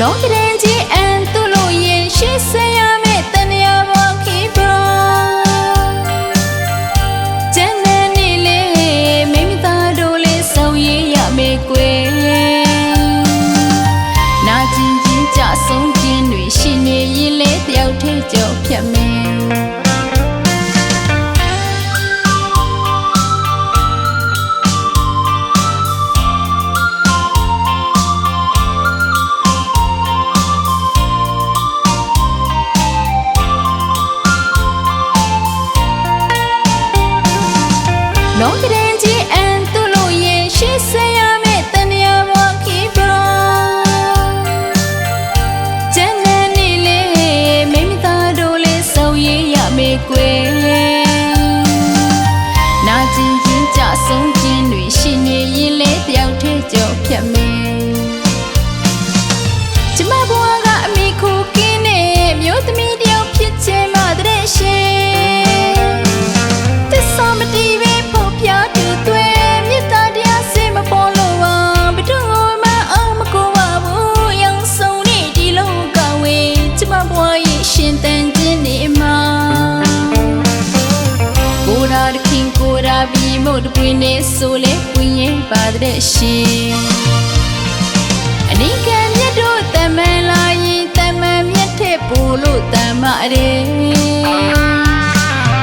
လောကဒန်ကြီးအန်သူ့လို့ရင်ရှေ့ဆက် мне ညီမတို့တွင်နေဆိုလဲဝင်းရင်ပါတဲ့ရှင်အနိကမြတ်တို့တမန်လာရင်တမန်မြတ်ထက်ပိုလို့တမရဲ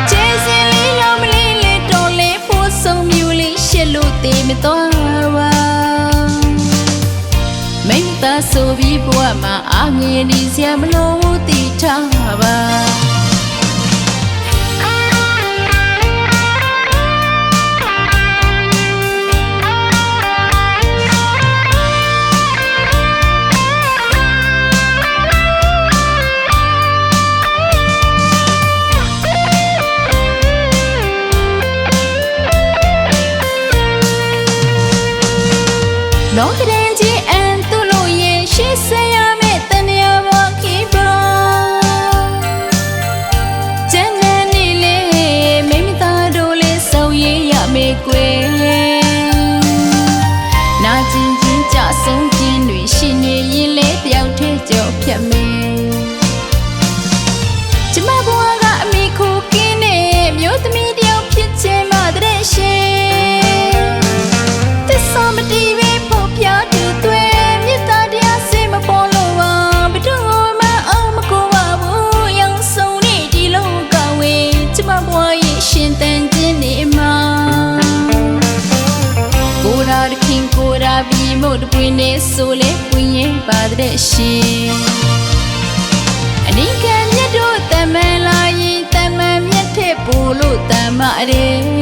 ခြေစင်းလေးရောမလေးလေးတော်လေးဖို့ဆုံးမြူလေးရှစ်လို့တည်မတော်ပါမိမ့်သားဆိုပြီးဘဝမှာအာငြင်းဒီဆရာမလို့တည်ထားပါ Long မဘွားရဲ့ရှင်တန်ခြင်းနေမှာကိုရာခင်ကိုရာဘီမို့တပွင့်နေဆိုလေပွင့်ရင်ပါတဲ့ရှင်အနိကမြတ်တို့တမန်လာရင်တမန်မြတ်ထက်ပို့လို့တမန်ရဲ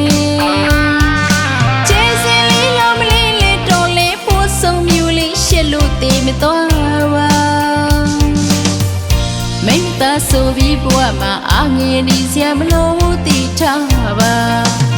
သားဆိုပြီးဘဝမှာအာငြင်းဒီဆရာမလို့တီထားပါ